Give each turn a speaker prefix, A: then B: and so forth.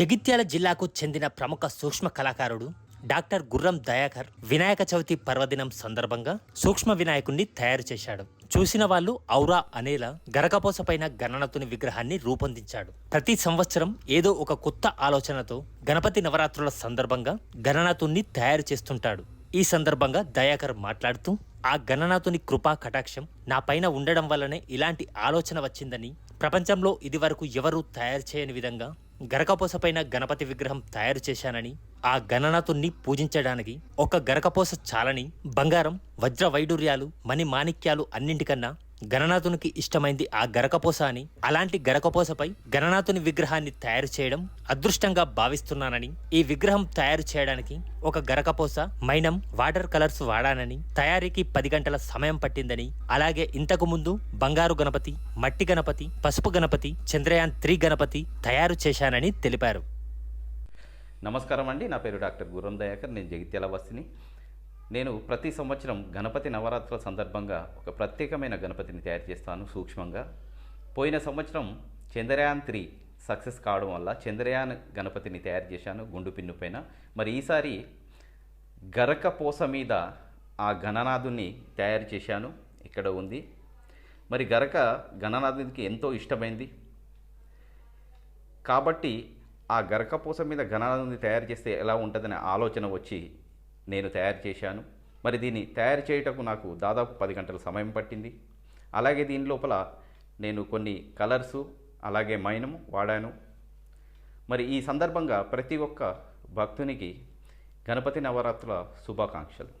A: జగిత్యాల జిల్లాకు చెందిన ప్రముఖ సూక్ష్మ కళాకారుడు డాక్టర్ గుర్రం దయాకర్ వినాయక చవితి పర్వదినం సందర్భంగా సూక్ష్మ వినాయకుణ్ణి తయారు చేశాడు. చూసిన వాళ్ళు ఔరా అనేలా గరకపోసపైన గణనతుని విగ్రహాన్ని రూపొందించాడు. ప్రతి సంవత్సరం ఏదో ఒక కొత్త ఆలోచనతో గణపతి నవరాత్రుల సందర్భంగా గణనాథుణ్ణి తయారు చేస్తుంటాడు. ఈ సందర్భంగా దయాకర్ మాట్లాడుతూ ఆ గణనాథుని కృపా కటాక్షం నా పైన ఉండడం వల్లనే ఇలాంటి ఆలోచన వచ్చిందని ప్రపంచంలో ఇదివరకు ఎవరూ తయారు చేయని విధంగా గరకపోసపైన గణపతి విగ్రహం తయారు చేశానని ఆ గణనాథుణ్ణి పూజించడానికి ఒక గరకపోస చాలని బంగారం వజ్ర వైడూర్యాలు మణి మాణిక్యాలు అన్నింటికన్నా గణనాథునికి ఇష్టమైంది ఆ గరకపోస అని. అలాంటి గరకపోసపై గణనాథుని విగ్రహాన్ని తయారు చేయడం అదృష్టంగా భావిస్తున్నానని. ఈ విగ్రహం తయారు చేయడానికి ఒక గరకపోస మైనం వాటర్ కలర్స్ వాడానని తయారీకి పది గంటల సమయం పట్టిందని. అలాగే ఇంతకు ముందు బంగారు గణపతి మట్టి గణపతి పసుపు గణపతి చంద్రయాన్ త్రీ గణపతి తయారు చేశానని తెలిపారు.
B: నమస్కారం అండి. నా పేరు డాక్టర్ గురం దయాకర్. నేను జగిత్యాల వస్తిని నేను ప్రతి సంవత్సరం గణపతి నవరాత్రుల సందర్భంగా ఒక ప్రత్యేకమైన గణపతిని తయారు చేస్తాను సూక్ష్మంగా. పోయిన సంవత్సరం చంద్రయాన్ త్రీ సక్సెస్ కావడం వల్ల చంద్రయాన్ గణపతిని తయారు చేశాను గుండు పిన్ను పైన. మరి ఈసారి గరక పూస మీద ఆ గణనాథుని తయారు చేశాను. ఇక్కడ ఉంది. మరి గరక గణనాథునికి ఎంతో ఇష్టమైంది. కాబట్టి ఆ గరకపోస మీద గణనాథుని తయారు చేస్తే ఎలా ఉంటుందనే ఆలోచన వచ్చి నేను తయారు చేశాను. మరి దీన్ని తయారు చేయుటకు నాకు దాదాపు పది గంటల సమయం పట్టింది. అలాగే దీని లోపల నేను కొన్ని కలర్సు అలాగే మైనము వాడాను. మరి ఈ సందర్భంగా ప్రతి ఒక్క భక్తునికి గణపతి నవరాత్రుల శుభాకాంక్షలు.